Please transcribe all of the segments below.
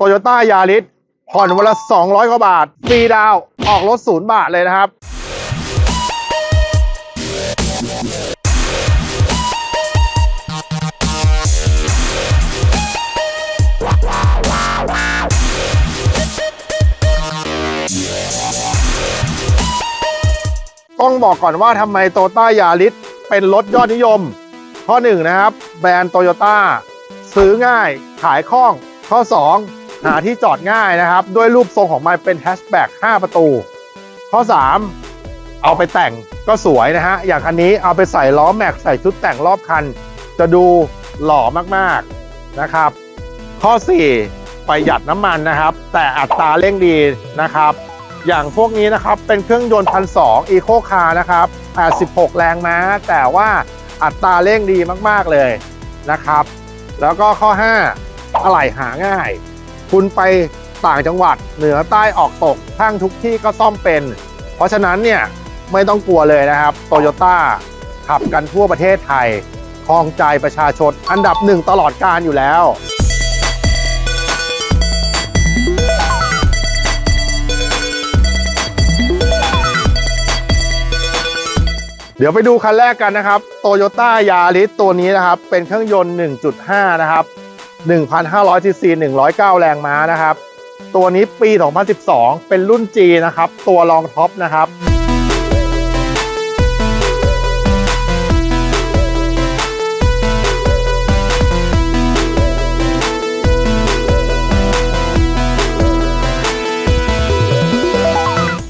โตโยต้ายาริสผ่อนวันละ 200 กว่าบาท ฟรีดาว ออกรถศูนย์บาทเลยนะครับ ต้องบอกก่อนว่าทำไมโตต้ายาริสเป็นรถยอดนิยม ข้อหนึ่งนะครับ แบรนด์โตโยต้าซื้อง่ายขายคล่องข้อ 2 หาที่จอดง่ายนะครับ ด้วยรูปทรงของมันเป็นแฮชแบ็ก5ประตู ข้อ 3 เอาไปแต่งก็สวยนะฮะ อย่างคันนี้เอาไปใส่ล้อแม็กใส่ชุดแต่งรอบคัน จะดูหล่อมากๆนะครับ ข้อ 4 ประหยัดน้ำมันนะครับ แต่อัตราเร่งดีนะครับ อย่างพวกนี้นะครับเป็นเครื่องยนต์พันสองอีโคคาร์นะครับ86 แรงม้า แต่ว่าอัตราเร่งดีมากๆเลยนะครับ แล้วก็ข้อ 5 อะไหล่หาง่าย คุณไปต่างจังหวัดเหนือใต้ออกตกทั้งทุกที่ก็ซ่อมเป็น เพราะฉะนั้นเนี่ยไม่ต้องกลัวเลยนะครับโตโยต้าขับกันทั่วประเทศไทยคลองใจประชาชนอันดับหนึ่งตลอดการอยู่แล้วเดี๋ยวไปดูคันแรกกันนะครับ Toyota Yaris ตัวนี้นะครับ เป็นเครื่องยนต์ 1.5 นะครับ 1,500ซีซี109 แรงม้านะครับ ตัวนี้ปี 2012 เป็นรุ่น G นะครับ ตัวรองท็อปนะครับ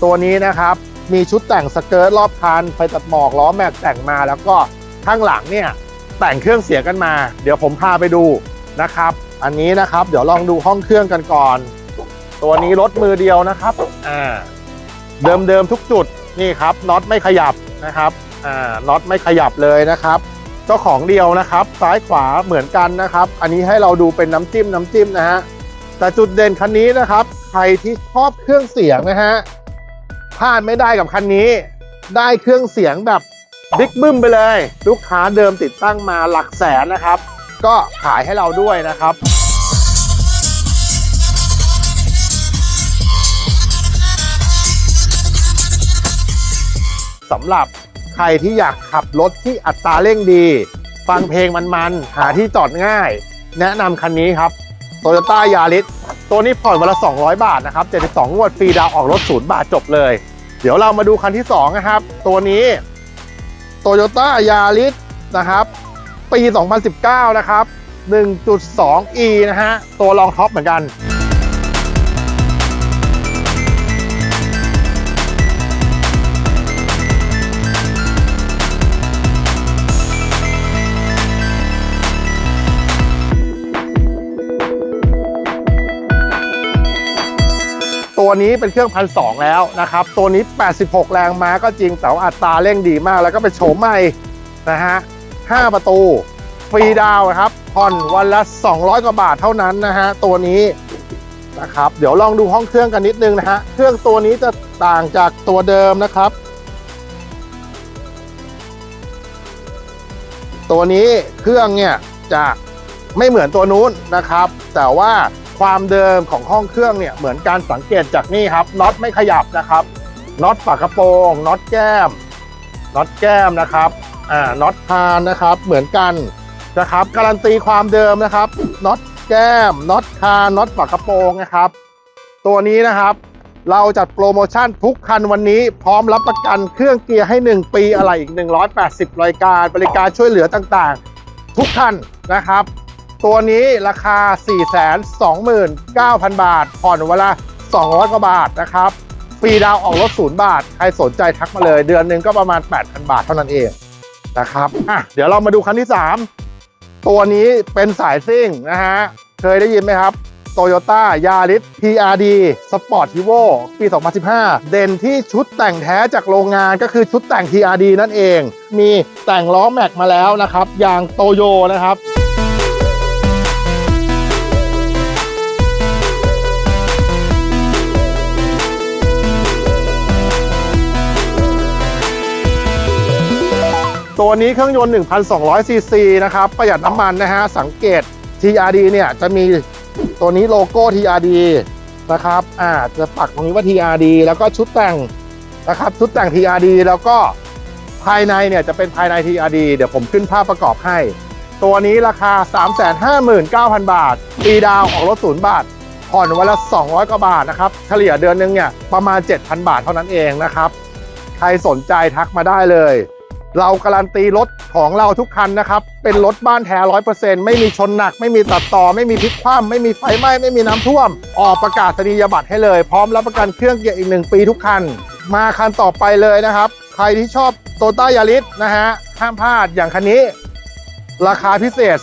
ตัวนี้นะครับมีชุดแต่งสเกิร์ตรอบคันไฟตัดหมอกล้อแม็กแต่งมา แล้วก็ข้างหลังเนี่ยแต่งเครื่องเสียงกันมา เดี๋ยวผมพาไปดู นะครับ อันนี้นะครับ เดี๋ยวลองดูห้องเครื่องกันก่อน ตัวนี้รถมือเดียวนะครับอ่าเดิมๆทุกจุดนี่ครับน็อตไม่ขยับนะครับอ่าน็อตไม่ขยับเลยนะครับเจ้าของเดียวนะครับ ซ้ายขวาเหมือนกันนะครับ อันนี้ให้เราดูเป็นน้ำจิ้มน้ำจิ้มนะฮะแต่จุดเด่นคันนี้นะครับ ใครที่ชอบเครื่องเสียงนะฮะพลาดไม่ได้กับคันนี้ ได้เครื่องเสียงแบบบิ๊กบึ้มไปเลย ลูกค้าเดิมติดตั้งมาหลักแสนนะครับ ก็ขายให้เราด้วยนะครับสำหรับใครที่อยากขับรถที่อัตราเร่งดี ฟังเพลงมันๆ หาที่จอดง่าย แนะนำคันนี้ครับ Toyota Yaris ตัวนี้ผ่อนวันละ 200 บาทนะครับ 72 งวดฟรีดาวออกรถศูนย์บาทจบเลย เดี๋ยวเรามาดูคันที่ 2 นะครับ ตัวนี้ Toyota Yaris นะครับ ปี 2019 นะครับ 1.2e นะฮะ ตัวรองท็อปเหมือนกันตัวนี้เป็นเครื่องพันสองแล้วนะครับ ตัวนี้ 86 แรงม้าก็จริงแต่ว่าอัตราเร่งดีมาก แล้วก็เป็นโฉมใหม่นะฮะ 5 ประตู ฟรีดาวนะครับผ่อนวันละ 200 กว่าบาทเท่านั้นนะฮะ ตัวนี้นะครับ เดี๋ยวลองดูห้องเครื่องกันนิดนึงนะฮะ เครื่องตัวนี้จะต่างจากตัวเดิมนะครับ ตัวนี้เครื่องเนี่ยจะไม่เหมือนตัวนู้นนะครับ แต่ว่าความเดิมของห้องเครื่องเนี่ยเหมือนการสังเกตจากนี่ครับน็อตไม่ขยับนะครับน็อตฝากระโปรงน็อตแก้มน็อตแก้มนะครับ อ่าน็อตพานนะครับเหมือนกันนะครับการันตีความเดิมนะครับน็อตแก้มน็อตคานน็อตฝากระโปรงนะครับ ตัวนี้นะครับ เราจัดโปรโมชั่นทุกคันวันนี้พร้อมรับประกันเครื่องเกียร์ให้ 1 ปีอะไรอีก 180รายการ บริการช่วยเหลือต่างๆ ทุกคันนะครับ ตัวนี้ราคา 429,000 บาท ผ่อนเวละ200 กว่าบาทนะครับฟรีดาวออกรถศูนย์บาท ใครสนใจทักมาเลย เดือนหนึ่งก็ประมาณ 8,000 บาทเท่านั้นเอง นะครับอะเดี๋ยวเรามาดูคันที่ 3 ตัวนี้เป็นสายซิ่งนะฮะ เคยได้ยินไหมครับ Toyota Yaris PRD Sport Evo ปี 2015 เด่นที่ชุดแต่งแท้จากโรงงานก็คือชุดแต่ง TRD นั่นเอง มีแต่งล้อแม็กมาแล้วนะครับ ยางโตโยนะครับ ตัวนี้เครื่องยนต์ 1,200 ซีซีนะครับ ประหยัดน้ำมันนะฮะ สังเกต TRD เนี่ยจะมีตัวนี้โลโก้ TRD นะครับอ่าจะปักตรงนี้ว่า TRD แล้วก็ชุดแต่งนะครับชุดแต่ง TRD แล้วก็ภายในเนี่ยจะเป็นภายใน TRD เดี๋ยวผมขึ้นภาพประกอบให้ ตัวนี้ราคา 359,000 บาทปีดาวออกรถศูนย์บาท ผ่อนวันละ 200 กว่าบาทนะครับ เฉลี่ยเดือนนึงเนี่ยประมาณ 7,000 บาทเท่านั้นเองนะครับ ใครสนใจทักมาได้เลย เราการันตีรถของเราทุกคันนะครับ เป็นรถบ้านแท้ร้อยเปอร์เซ็นต์ไม่มีชนหนัก ไม่มีตัดต่อ ไม่มีพลิกคว่ำไม่มีไฟไหม้ ไม่มีน้ำท่วม ออกประกาศนียบัตรให้เลย พร้อมรับประกันเครื่องเกียร์อีกหนึ่งปีทุกคัน มาคันต่อไปเลยนะครับ ใครที่ชอบโตต้ายาริสนะฮะ ห้ามพลาดอย่างคันนี้ ราคาพิเศษ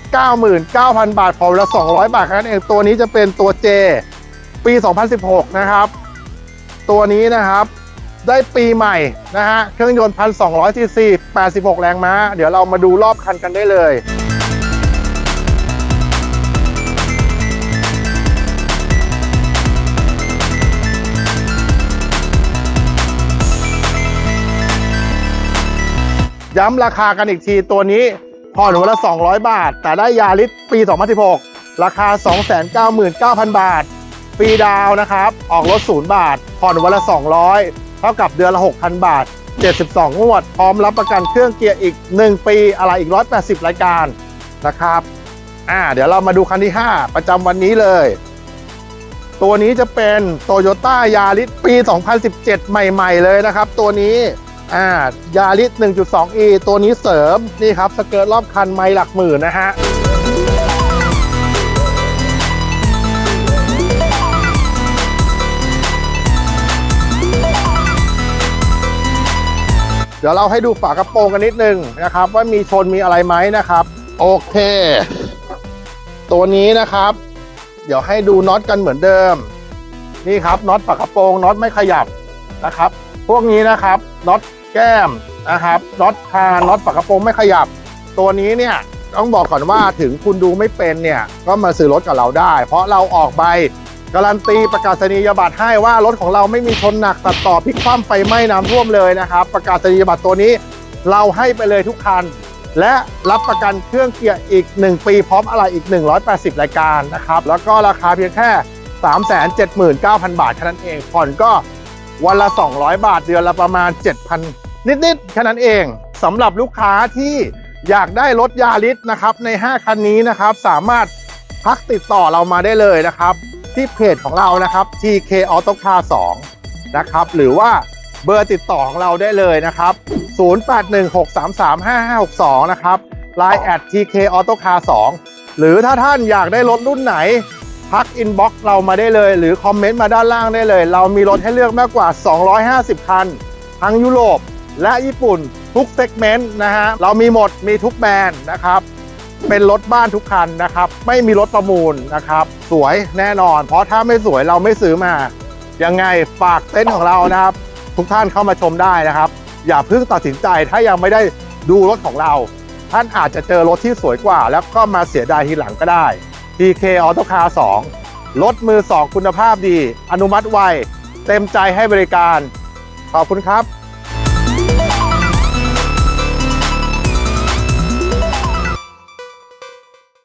299,000 บาทพอละ200 บาทแค่นั้นเองตัวนี้จะเป็นตัว J ปี 2016 นะครับ ตัวนี้นะครับ ได้ปีใหม่นะฮะ เครื่องยนต์1,200ซีซี86แรงม้า เดี๋ยวเรามาดูรอบคันกันได้เลยย้ำราคากันอีกทีตัวนี้ผ่อนวันละ 200 บาท แต่ได้ยาลิสปี 2016 ราคา 299,000 บาทฟรีดาวน์นะครับ ออกรถ 0 บาท ผ่อนวันละ 200เท่ากับเดือนละ 6,000 บาท 72 งวด พร้อมรับประกันเครื่องเกียร์อีก 1 ปี อะไรอีก 180 รายการนะครับ อ่า เดี๋ยวเรามาดูคันที่ 5 ประจำวันนี้เลย ตัวนี้จะเป็น Toyota Yaris ปี 2017 ใหม่ ๆ เลยนะครับ ตัวนี้ อ่ายาริส 1.2e ตัวนี้เสริม นี่ครับ สเกิร์ตรอบคันไม่หลักหมื่นนะฮะ ดี๋ยวเราให้ดูฝากระโปรงกันนิดนึงนะครับ ว่ามีชนมีอะไรไหมนะครับ โอเค ตัวนี้นะครับ เดี๋ยวให้ดูน็อตกันเหมือนเดิม นี่ครับน็อตฝากระโปรงน็อตไม่ขยับนะครับ พวกนี้นะครับน็อตแก้มนะครับน็อตคานน็อตฝากระโปรงไม่ขยับ ตัวนี้เนี่ยต้องบอกก่อนว่าถึงคุณดูไม่เป็นเนี่ยก็มาซื้อรถกับเราได้ เพราะเราออกใบ การันตีประกาศนียบัตรให้ว่ารถของเราไม่มีชนหนักตัดต่อพลิกคว่ำไฟไหม้น้ำท่วมเลยนะครับ ประกาศนียบัตรตัวนี้เราให้ไปเลยทุกคัน และรับประกันเครื่องเกียร์อีก 1 ปีพร้อมอะไรอีก 180 รายการนะครับ แล้วก็ราคาเพียงแค่ 379,000 บาทแค่นั้นเองผ่อนก็วันละ 200 บาทเดือนละประมาณ 7,000 นิดๆแค่นั้นเองสำหรับลูกค้าที่อยากได้รถยาริสนะครับใน 5 คันนี้นะครับ สามารถพักติดต่อเรามาได้เลยนะครับ ที่เพจของเรานะครับ TK Auto Car 2นะครับ หรือว่าเบอร์ติดต่อของเราได้เลยนะครับ 0816335562 นะครับ Line at TK Auto Car 2หรือถ้าท่านอยากได้รถรุ่นไหน ทักอินบ็อกซ์เรามาได้เลย หรือคอมเมนต์มาด้านล่างได้เลย เรามีรถให้เลือกมากกว่า 250 คัน ทั้งยุโรปและญี่ปุ่นทุกเซกเมนต์นะฮะ เรามีหมดมีทุกแบรนด์นะครับ เป็นรถบ้านทุกคันนะครับ ไม่มีรถประมูลนะครับ สวยแน่นอน เพราะถ้าไม่สวยเราไม่ซื้อมา ยังไงฝากเต็นท์ของเรานะครับ ทุกท่านเข้ามาชมได้นะครับ อย่าเพิ่งตัดสินใจถ้ายังไม่ได้ดูรถของเรา ท่านอาจจะเจอรถที่สวยกว่า แล้วก็มาเสียดายทีหลังก็ได้ TK Auto Car 2รถมือ 2 คุณภาพดี อนุมัติไวเต็มใจให้บริการ ขอบคุณครับ